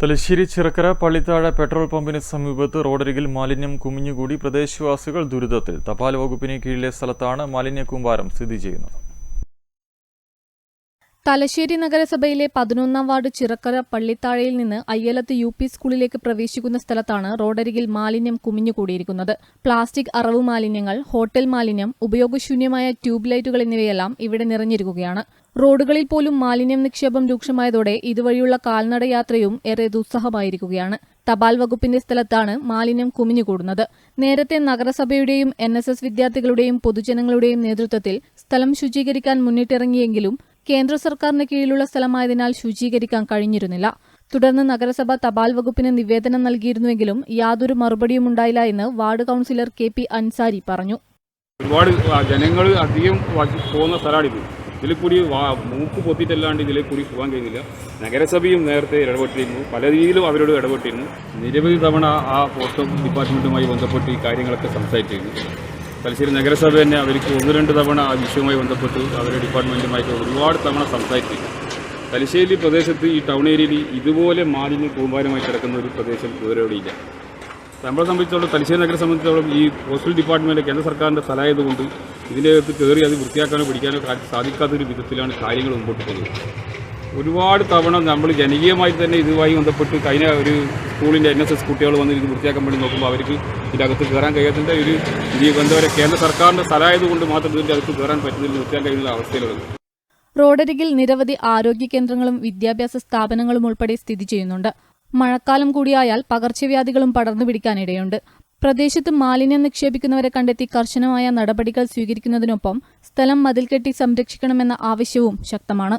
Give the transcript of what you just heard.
Thalassery Chirakkara Pallithazha petrol പമ്പിന് സമീപത്ത് റോഡരികിൽ മാലിന്യം കുമിഞ്ഞുകൂടി പ്രദേശവാസികൾ ദുരിതത്തിൽ. തപാൽ വകുപ്പിന് കീഴിലെ സ്ഥലത്താണ് മാലിന്യ കൂമ്പാരം സ്ഥിതി ചെയ്യുന്നത്. തലശ്ശേരി നഗരസഭയിലെ പതിനൊന്നാം വാർഡ് ചിറക്കര പള്ളിത്താഴയിൽ നിന്ന് അയ്യലത്ത് യു പി സ്കൂളിലേക്ക് പ്രവേശിക്കുന്ന സ്ഥലത്താണ് റോഡരികിൽ മാലിന്യം കുമിഞ്ഞുകൂടിയിരിക്കുന്നത് പ്ലാസ്റ്റിക് അറവ് മാലിന്യങ്ങൾ ഹോട്ടൽ മാലിന്യം ഉപയോഗശൂന്യമായ ട്യൂബ് ലൈറ്റുകൾ എന്നിവയെല്ലാം ഇവിടെ നിറഞ്ഞിരിക്കുകയാണ്. റോഡുകളിൽ പോലും മാലിന്യം നിക്ഷേപം രൂക്ഷമായതോടെ ഇതുവഴിയുള്ള കാൽനടയാത്രയും ഏറെ ദുസ്സഹമായിരിക്കുകയാണ്. തപാൽ വകുപ്പിന്റെ സ്ഥലത്താണ് മാലിന്യം കുമിഞ്ഞുകൂടുന്നത് നേരത്തെ നഗരസഭയുടെയും എൻ എസ് എസ് വിദ്യാർത്ഥികളുടെയും പൊതുജനങ്ങളുടെയും നേതൃത്വത്തിൽ സ്ഥലം ശുചീകരിക്കാൻ മുന്നിട്ടിറങ്ങിയെങ്കിലും കേന്ദ്ര സർക്കാരിന് കീഴിലുള്ള സ്ഥലമായതിനാൽ ശുചീകരിക്കാൻ കഴിഞ്ഞിരുന്നില്ല. തുടർന്ന് നഗരസഭ തപാൽ വകുപ്പിന് നിവേദനം നൽകിയിരുന്നുവെങ്കിലും യാതൊരു മറുപടിയും ഉണ്ടായില്ല എന്ന് ward councillor K P Ansari പറഞ്ഞു. ഒരുപാട് ജനങ്ങൾ അധികം പോകുന്ന സ്ഥലമാണിത് ഇതിൽ കൂടി മൂക്ക് പൊത്തിയിട്ടല്ലാണ്ട് ഇതിലെ കൂടി പോകാൻ കഴിയുന്നില്ല നഗരസഭയും നേരത്തെ ഇടപെട്ടിരുന്നു. പല രീതിയിലും അവരോട് ഇടപെട്ടിരുന്നു. നിരവധി തവണ ആ പോസ്റ്റ് ഡിപ്പാർട്ട്മെന്റുമായി ബന്ധപ്പെട്ട് ഈ കാര്യങ്ങളൊക്കെ സംസാരിച്ചിരുന്നു. തലശ്ശേരി നഗരസഭ തന്നെ അവർക്ക് ഒന്ന് രണ്ട് തവണ ആ വിഷയവുമായി ബന്ധപ്പെട്ട് അവരുടെ ഡിപ്പാർട്ട്മെന്റുമായിട്ട് ഒരുപാട് തവണ സംസാരിച്ചിരുന്നു തലശ്ശേരി പ്രദേശത്ത് ഈ ടൗൺ ഏരിയയിൽ ഇതുപോലെ മാലിന്യം കൂമ്പാരമായി കിടക്കുന്ന ഒരു പ്രദേശം ഇല്ല നമ്മളെ സംബന്ധിച്ചോളം തലശ്ശേരി നഗരം സംബന്ധിച്ചോളം ഈ പോസ്റ്റൽ ഡിപ്പാർട്ട്മെന്റ് കേന്ദ്ര സർക്കാരിന്റെ സ്ഥലമായതുകൊണ്ട് ഇതിന്റെ അകത്ത് കയറി അത് വൃത്തിയാക്കാനോ പിടിക്കാനോ സാധിക്കാത്തൊരു വിധത്തിലാണ് കാര്യങ്ങൾ മുമ്പോട്ട് പോകുന്നത്. ഒരുപാട് തവണ നമ്മൾ ജനകീയമായി തന്നെ ഇതുമായി ബന്ധപ്പെട്ട് കഴിഞ്ഞ ഒരു സ്കൂളിന്റെ എൻ എസ് എസ് കുട്ടികൾ വന്ന് ഇത് വൃത്തിയാക്കാൻ വേണ്ടി നോക്കുമ്പോൾ അവർക്ക് ഇതിനകത്ത് കയറാൻ കഴിയാത്തതിന്റെ ഒരു ഈ പറയുക കേന്ദ്ര സർക്കാരിന്റെ സ്ഥലമായതുകൊണ്ട് മാത്രം ഇതിന്റെ അകത്ത് കയറാൻ പറ്റുന്നില്ല വൃത്തിയാക്കാൻ കഴിയുന്ന അവസ്ഥയിലുള്ളത്. റോഡരികിൽ നിരവധി ആരോഗ്യ കേന്ദ്രങ്ങളും വിദ്യാഭ്യാസ സ്ഥാപനങ്ങളും ഉൾപ്പെടെ സ്ഥിതി ചെയ്യുന്നുണ്ട്. മഴക്കാലം കൂടിയായാൽ പകർച്ചവ്യാധികളും പടർന്നു പിടിക്കാനിടയുണ്ട്. പ്രദേശത്ത് മാലിന്യം നിക്ഷേപിക്കുന്നവരെ കണ്ടെത്തി കർശനമായ നടപടികൾ സ്വീകരിക്കുന്നതിനൊപ്പം സ്ഥലം മതിൽ കെട്ടി സംരക്ഷിക്കണമെന്ന ആവശ്യവും ശക്തമാണ്.